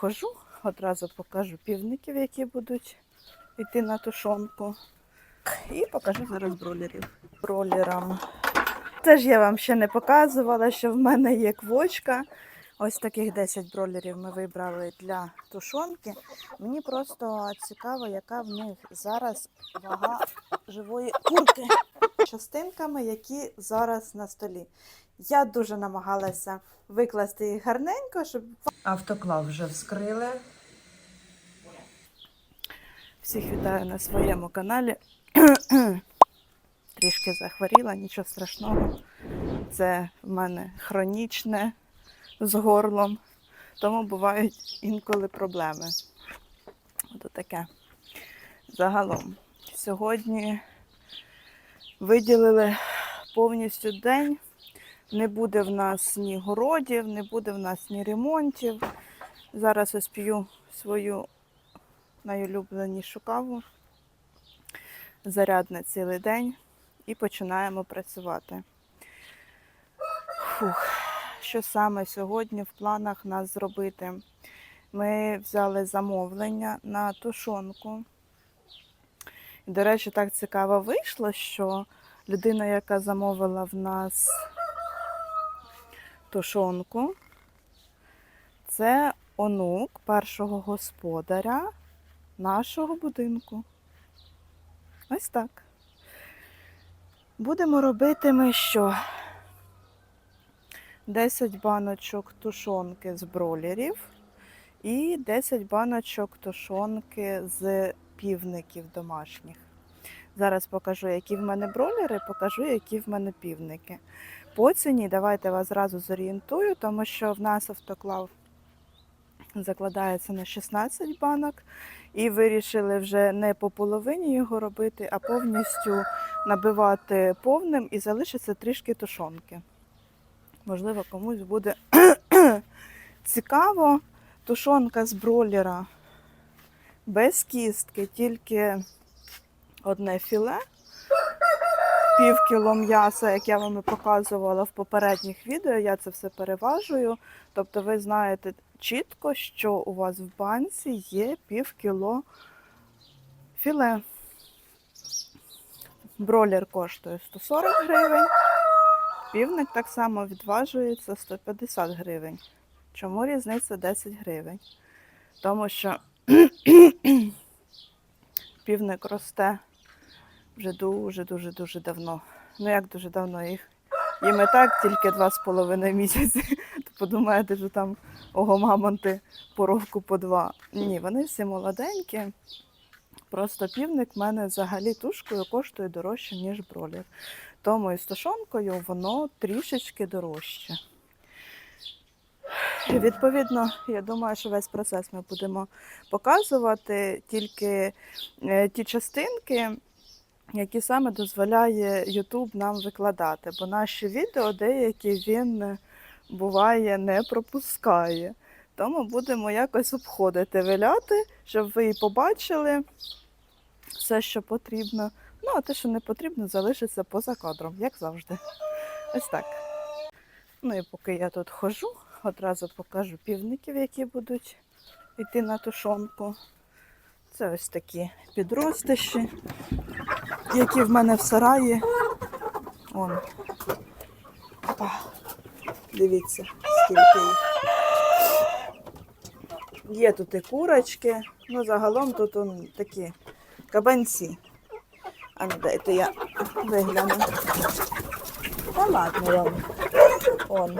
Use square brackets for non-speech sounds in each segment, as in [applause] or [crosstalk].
хожу, одразу покажу півників, які будуть йти на тушонку. І покажу зараз бролерів. Бролерам. Це ж я вам ще не показувала, що в мене є квочка. Ось таких 10 бролерів ми вибрали для тушонки. Мені просто цікаво, яка в них зараз вага живої курки частинками, які зараз на столі. Я дуже намагалася викласти їх гарненько, щоб Автоклав вже вскрили. всіх вітаю на своєму каналі. [clears throat] Трішки захворіла, нічого страшного. Це в мене хронічне з горлом, тому бувають інколи проблеми. Ото таке. Загалом, сьогодні виділили повністю день. Не буде в нас ні городів, не буде в нас ні ремонтів. Зараз ось п'ю свою найулюбленішу каву. Заряд на цілий день і починаємо працювати. Фух. Що саме сьогодні в планах нас зробити? Ми взяли замовлення на тушонку. До речі, так цікаво вийшло, що людина, яка замовила в нас тушонку, це онук першого господаря нашого будинку. Ось так. Будемо робити ми що? 10 баночок тушонки з бролерів і 10 баночок тушонки з півників домашніх. Зараз покажу, які в мене бролери, покажу, які в мене півники. По ціні давайте вас зразу зорієнтую, тому що в нас автоклав закладається на 16 банок. І вирішили вже не по половині його робити, а повністю набивати повним і залишиться трішки тушонки. Можливо, комусь буде [clears throat] цікаво. Тушонка з бролера без кістки, тільки одне філе, пів кіло м'яса, як я вам і показувала в попередніх відео, я це все переважую. Тобто ви знаєте чітко, що у вас в банці є пів кіло філе. Бролер коштує 140 гривень, півник так само відважується 150 гривень. Чому різниця 10 гривень? Тому що [clears throat] півник росте вже дуже-дуже дуже давно. Ну як дуже давно їх. Їм і так тільки два з половиною місяці. [laughs] То подумаєте, що там ого мамонти по року по два. Ні, вони всі молоденькі. Просто півник в мене взагалі тушкою коштує дорожче, ніж бролер. Тому і з тушонкою воно трішечки дорожче. І, Відповідно, я думаю, що весь процес ми будемо показувати тільки е, ті частинки, які саме дозволяє YouTube нам викладати. Бо наші відео деякі він е, буває не пропускає. Тому будемо якось обходити, виляти, щоб ви і побачили все, що потрібно. Ну, а те, що не потрібно, залишиться поза кадром, як завжди. Ось так. Ну і поки я тут хожу, одразу покажу півників, які будуть йти на тушонку. Це ось такі підростиші, які в мене в сараї. Вон. Опа. Дивіться, скільки їх. Є тут і курочки, ну загалом тут он, такі кабанці. А ну дайте я вигляну. Та ладно вам. Он.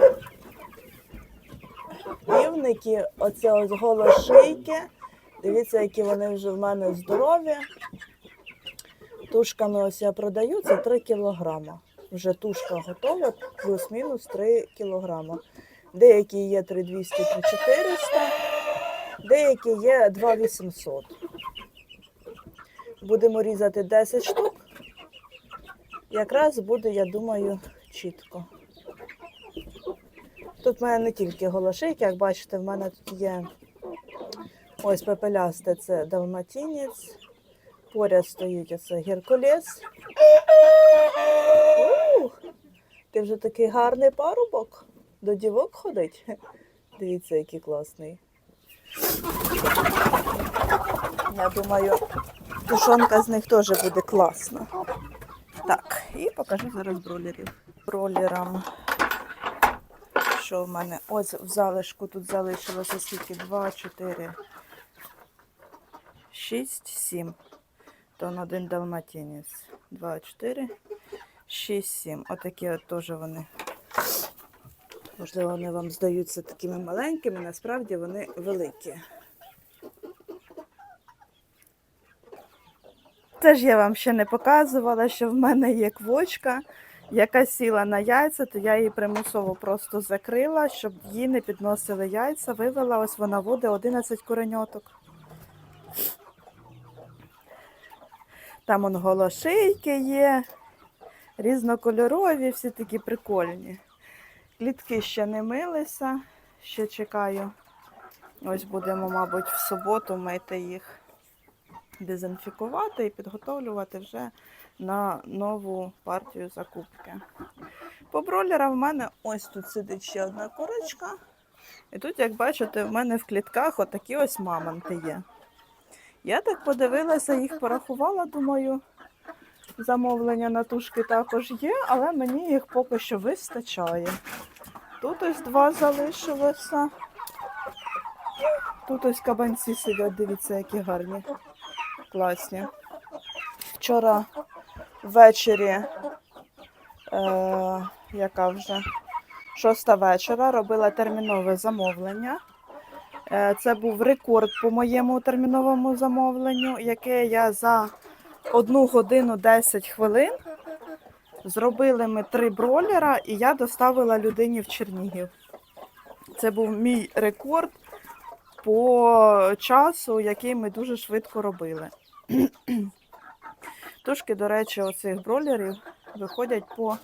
Півники, оце ось голошийки. Дивіться, які вони вже в мене здорові. Тушками ось я продаю, це 3 кілограма. Вже тушка готова, плюс-мінус 3 кілограма. Деякі є 3200 3400, деякі є 2800. Будемо різати 10 штук. Якраз буде, я думаю, чітко. Тут в мене не тільки голошейки, як бачите, в мене тут є ось пепелясте це далматінець. Поряд стоїть оце геркулес. Ти вже такий гарний парубок. До дівок ходить. Дивіться, який класний. Я думаю, тушонка з них теж буде класна. Так, і покажу зараз бролерів. Бролерам. Що в мене? Ось в залишку тут залишилося скільки? 2, 4, 6, 7. Тон один далматинець. 2, 4, 6, 7. Отакі от теж вони. Можливо, вони вам здаються такими маленькими, насправді вони великі. Це ж я вам ще не показувала, що в мене є квочка, яка сіла на яйця, то я її примусово просто закрила, щоб їй не підносили яйця. Вивела, ось вона води 11 куреньоток. Там он голошийки є, різнокольорові, всі такі прикольні. Клітки ще не милися, ще чекаю. Ось будемо, мабуть, в суботу мити їх, дезінфікувати і підготовлювати вже на нову партію закупки. По бролерам в мене ось тут сидить ще одна курочка. І тут, як бачите, в мене в клітках отакі ось мамонти є. Я так подивилася, їх порахувала, думаю, замовлення на тушки також є, але мені їх поки що вистачає. Тут ось два залишилося. Тут ось кабанці сидять, дивіться, які гарні, класні. Вчора ввечері, е, яка вже шоста вечора, робила термінове замовлення. Е, Це був рекорд по моєму терміновому замовленню, яке я за 1 годину 10 хвилин зробили ми три бролера, і я доставила людині в Чернігів. Це був мій рекорд по часу, який ми дуже швидко робили. [clears throat] Тушки, до речі, оцих бролерів виходять по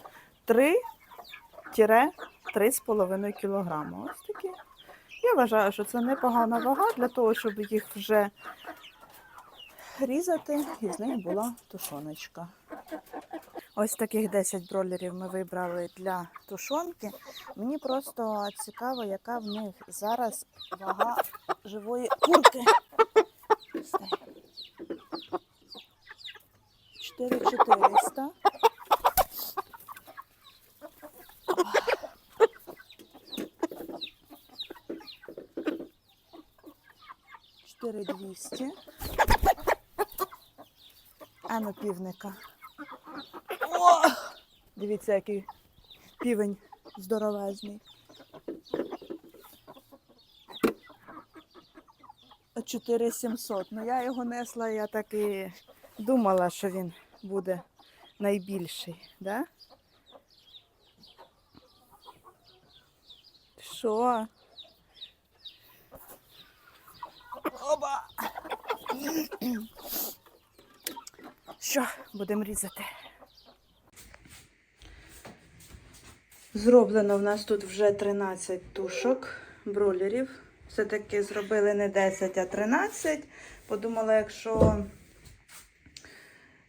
3-3,5 кг. Ось такі. Я вважаю, що це непогана вага для того, щоб їх вже різати, і з них була тушоночка. Ось таких 10 бролерів ми вибрали для тушонки. Мені просто цікаво, яка в них зараз вага живої курки. 4400. Чотири двісті. А ну півника. О! Дивіться, який півень здоровезний. 4700. Ну я його несла, я так і думала, що він буде найбільший, да? Що? Що, будемо різати? Зроблено в нас тут вже 13 тушок бролерів. Все-таки зробили не 10, а 13. Подумала, якщо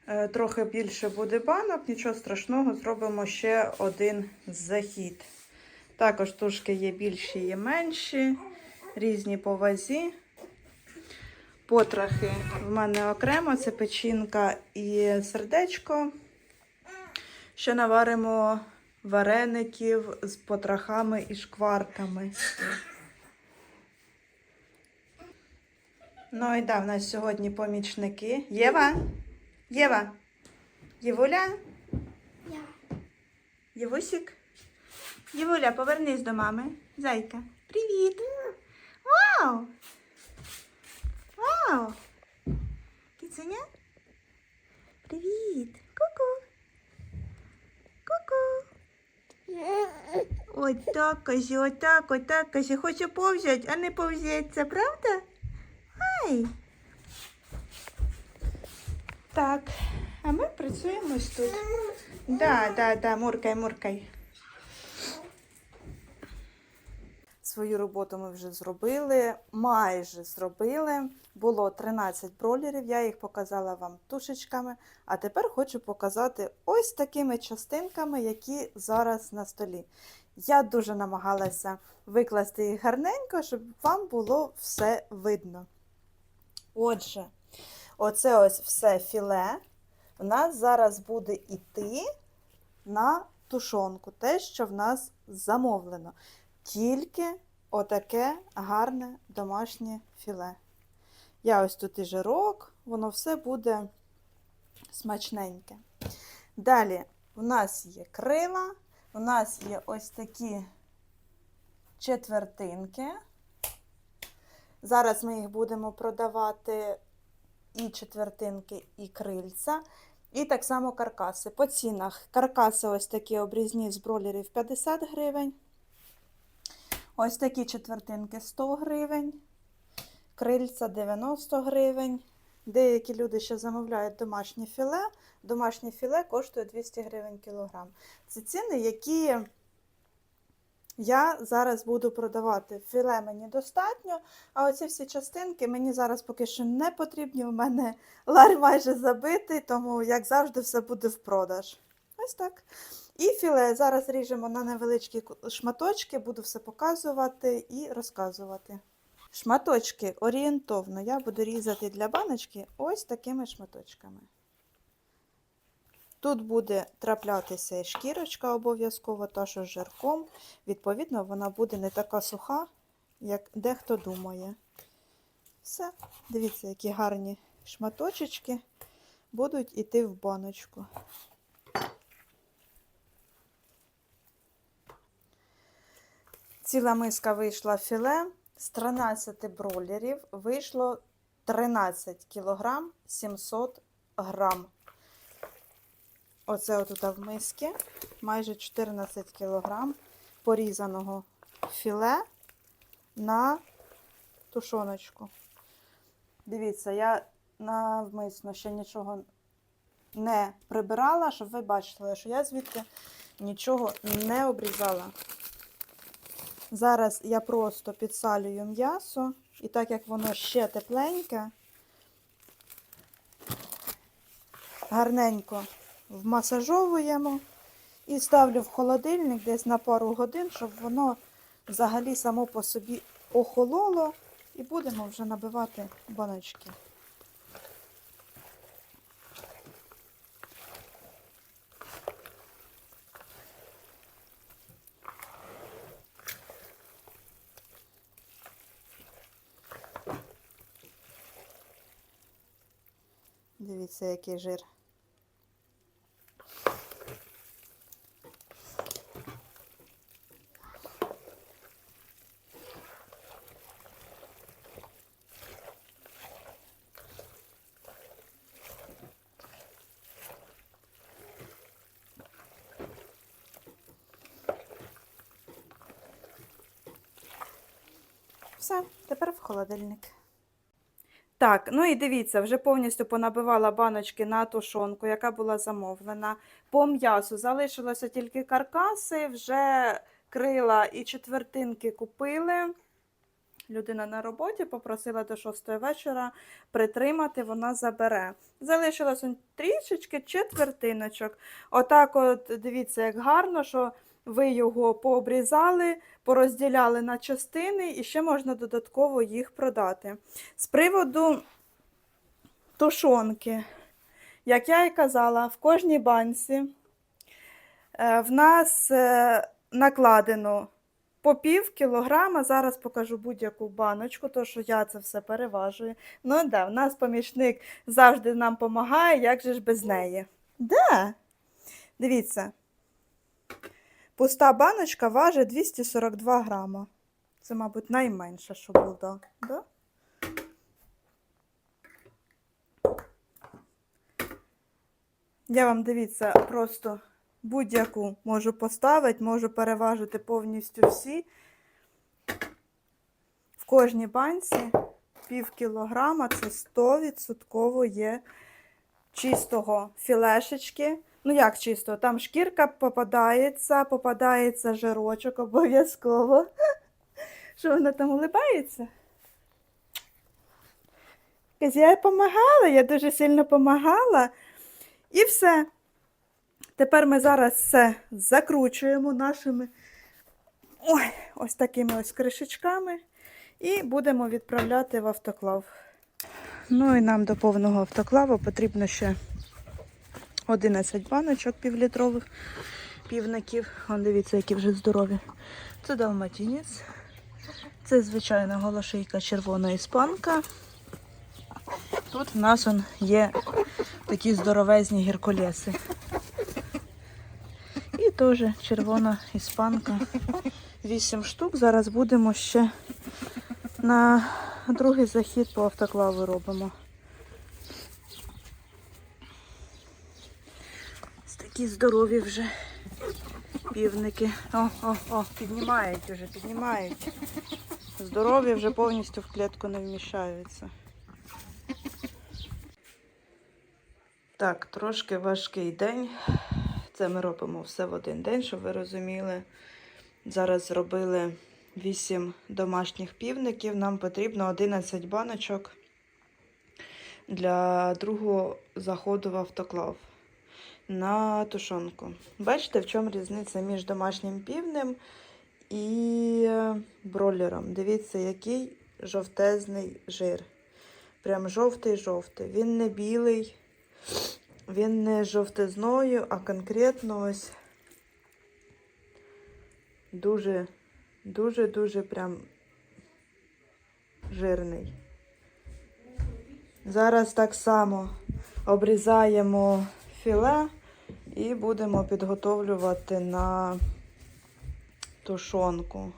е, трохи більше буде банок, нічого страшного, зробимо ще один захід. Також тушки є більші, є менші, різні по вазі. Потрохи в мене окремо це печінка і сердечко. Ще наваримо вареників з потрохами і шкварками. Ну і да, в нас сьогодні помічники. Єва? Єва? Євуля? Євусік? Євуля, повернись до мами. Зайка. Привіт. Вау! Вау! Киценя? Привіт! Ку-ку! Ку-ку! Отак, каже, отак, отак, каже, хочу повзять, а не повзеться, правда? Ай! Так, а ми працюємо ось тут. Да, да, да, муркай, муркай. Свою роботу ми вже зробили, майже зробили. Було 13 бролерів, я їх показала вам тушечками. А тепер хочу показати ось такими частинками, які зараз на столі. Я дуже намагалася викласти їх гарненько, щоб вам було все видно. Отже, оце ось все філе у нас зараз буде йти на тушонку, те, що в нас замовлено. Тільки отаке гарне домашнє філе. Я ось тут і жирок, воно все буде смачненьке. Далі у нас є крила, у нас є ось такі четвертинки. Зараз ми їх будемо продавати і четвертинки, і крильця. І так само каркаси. По цінах каркаси ось такі обрізні з бролерів 50 гривень. Ось такі четвертинки 100 гривень. Крильця 90 гривень. Деякі люди ще замовляють домашнє філе. Домашнє філе коштує 200 гривень кілограм. Це ціни, які я зараз буду продавати. Філе мені достатньо, а оці всі частинки мені зараз поки що не потрібні. У мене лар майже забитий, тому, як завжди, все буде в продаж. Ось так. І філе зараз ріжемо на невеличкі шматочки, буду все показувати і розказувати. Шматочки орієнтовно я буду різати для баночки ось такими шматочками. Тут буде траплятися і шкірочка обов'язково, та що з жирком. Відповідно, вона буде не така суха, як дехто думає. Все, дивіться, які гарні шматочечки будуть іти в баночку. Ціла миска вийшла філе. З 13 бролерів вийшло 13 кілограм 700 грам. Оце отут в мисці майже 14 кілограм порізаного філе на тушоночку. Дивіться, я навмисно ще нічого не прибирала, щоб ви бачили, що я звідти нічого не обрізала. Зараз я просто підсалюю м'ясо, і так як воно ще тепленьке, гарненько вмасажовуємо і ставлю в холодильник десь на пару годин, щоб воно взагалі само по собі охололо, і будемо вже набивати баночки. Дивіться, який жир. Все, тепер в холодильник. Так, ну і дивіться, вже повністю понабивала баночки на тушонку, яка була замовлена. По м'ясу залишилося тільки каркаси, вже крила і четвертинки купили. Людина на роботі попросила до 6 вечора притримати, вона забере. Залишилось трішечки четвертиночок. Отак, от дивіться, як гарно, що ви його пообрізали, порозділяли на частини і ще можна додатково їх продати. З приводу тушонки, як я і казала, в кожній банці е, в нас е, накладено по пів кілограма. Зараз покажу будь-яку баночку, тому що я це все переважую. Ну да, в нас помічник завжди нам допомагає, як же ж без неї. Да. Дивіться. Пуста баночка важить 242 грама. Це, мабуть, найменше, що було. Да? Я вам дивіться, просто будь-яку можу поставити, можу переважити повністю всі. В кожній банці пів кілограма це 100% є чистого філешечки. Ну, як чисто? Там шкірка попадається, попадається жирочок обов'язково. [laughs] Що вона там улибається? Я допомагала, я дуже сильно допомагала. І все. Тепер ми зараз все закручуємо нашими ой, ось такими ось кришечками і будемо відправляти в автоклав. Ну і нам до повного автоклава потрібно ще 11 баночок півлітрових півників. Вон дивіться, які вже здорові. Це далматінець. Це звичайна голошийка червона іспанка. Тут в нас он є такі здоровезні геркулеси. І теж червона іспанка. 8 штук. Зараз будемо ще на другий захід по автоклаву робимо. Ось такі здорові вже півники. О, о, о, піднімають вже, піднімають. Здорові вже повністю в клітку не вміщаються. Так, трошки важкий день. Це ми робимо все в один день, щоб ви розуміли. Зараз зробили 8 домашніх півників. Нам потрібно 11 баночок для другого заходу в автоклав на тушонку. Бачите, в чому різниця між домашнім півнем і е, бройлером. Дивіться, який жовтезний жир. Прям жовтий-жовтий. Він не білий, він не жовтизною, а конкретно ось дуже, дуже-дуже прям жирний. Зараз так само обрізаємо філе і будемо підготовлювати на тушонку.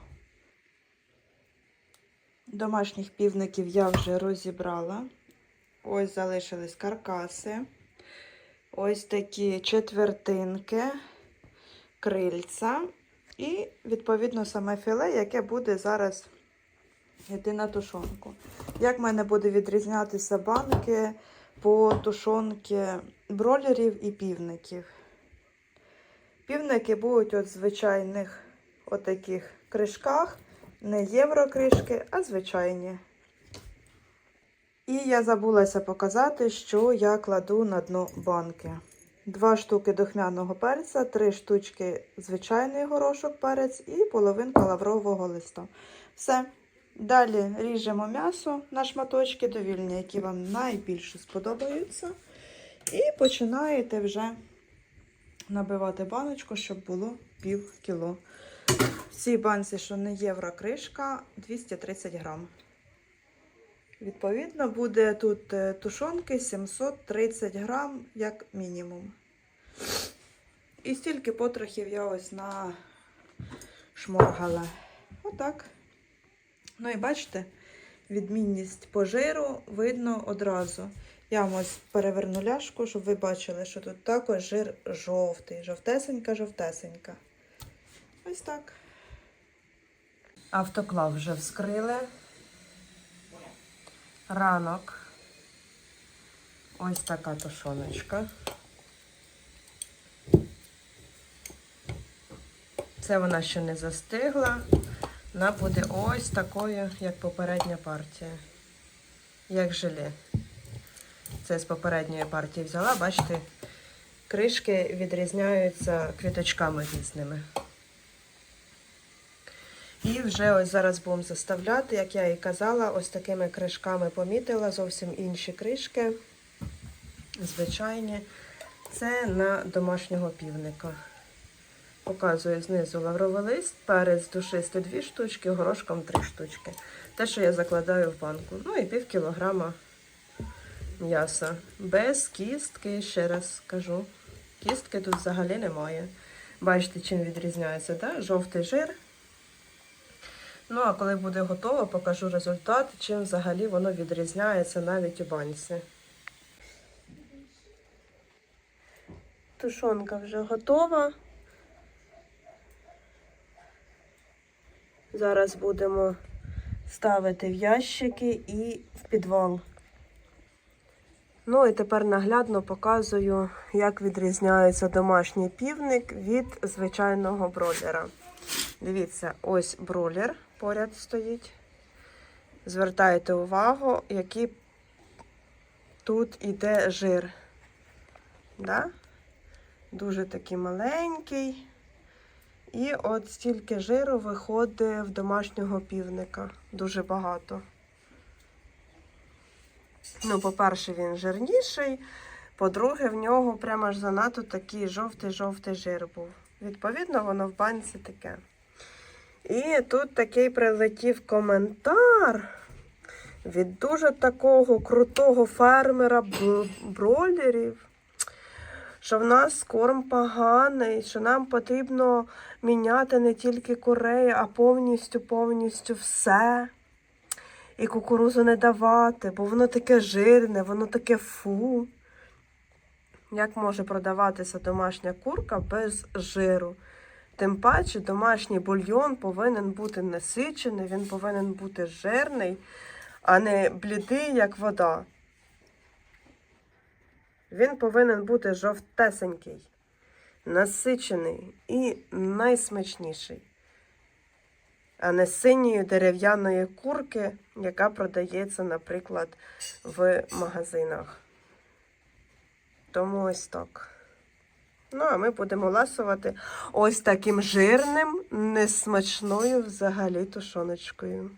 Домашніх півників я вже розібрала. Ось залишились каркаси. Ось такі четвертинки, крильця. І, відповідно, саме філе, яке буде зараз йти на тушонку. Як в мене буде відрізнятися банки по тушонки бролерів і півників? Півники будуть от звичайних отаких кришках, не єврокришки, а звичайні. І я забулася показати, що я кладу на дно банки. Два штуки духмяного перця, три штучки звичайний горошок перець і половинка лаврового листа. Все. Далі ріжемо м'ясо на шматочки довільні, які вам найбільше сподобаються. І починаєте вже набивати баночку, щоб було пів кіло. В цій банці, що не єврокришка, 230 грам. Відповідно, буде тут е, тушонки 730 грам, як мінімум. І стільки потрохів я ось на шморгала. Отак. Ну і бачите, відмінність по жиру видно одразу. Я вам ось переверну ляшку, щоб ви бачили, що тут також жир жовтий. Жовтесенька-жовтесенька. Ось так. Автоклав вже вскрили. Ранок. Ось така тушоночка. Це вона ще не застигла. Вона буде ось такою, як попередня партія. Як желе. Це з попередньої партії взяла. Бачите, кришки відрізняються квіточками різними. І вже ось зараз будемо заставляти, як я і казала, ось такими кришками помітила, зовсім інші кришки. Звичайні. Це на домашнього півника. Показую знизу лавровий лист, перець душистий 2 штучки, горошком 3 штучки. Те, що я закладаю в банку. Ну і пів кілограма м'яса. Без кістки, ще раз кажу. Кістки тут взагалі немає. Бачите, чим відрізняється, да? жовтий жир. Ну, а коли буде готово, покажу результат, чим взагалі воно відрізняється навіть у банці. Тушонка вже готова. Зараз будемо ставити в ящики і в підвал. Ну і тепер наглядно показую, як відрізняється домашній півник від звичайного бройлера. Дивіться, ось бролер поряд стоїть. Звертайте увагу, який тут іде жир. Да? Дуже такий маленький. І от стільки жиру виходить в домашнього півника. Дуже багато. Ну, по-перше, він жирніший. По-друге, в нього прямо аж занадто такий жовтий-жовтий жир був. Відповідно, воно в банці таке. І тут такий прилетів коментар від дуже такого крутого фермера бройлерів, що в нас корм поганий, що нам потрібно міняти не тільки курей, а повністю повністю все. І кукурузу не давати, бо воно таке жирне, воно таке фу. Як може продаватися домашня курка без жиру? Тим паче домашній бульйон повинен бути насичений, він повинен бути жирний, а не блідий, як вода. Він повинен бути жовтесенький, насичений і найсмачніший, а не синьої дерев'яної курки, яка продається, наприклад, в магазинах. Тому ось так. Ну, а ми будемо ласувати ось таким жирним, несмачною взагалі тушоночкою.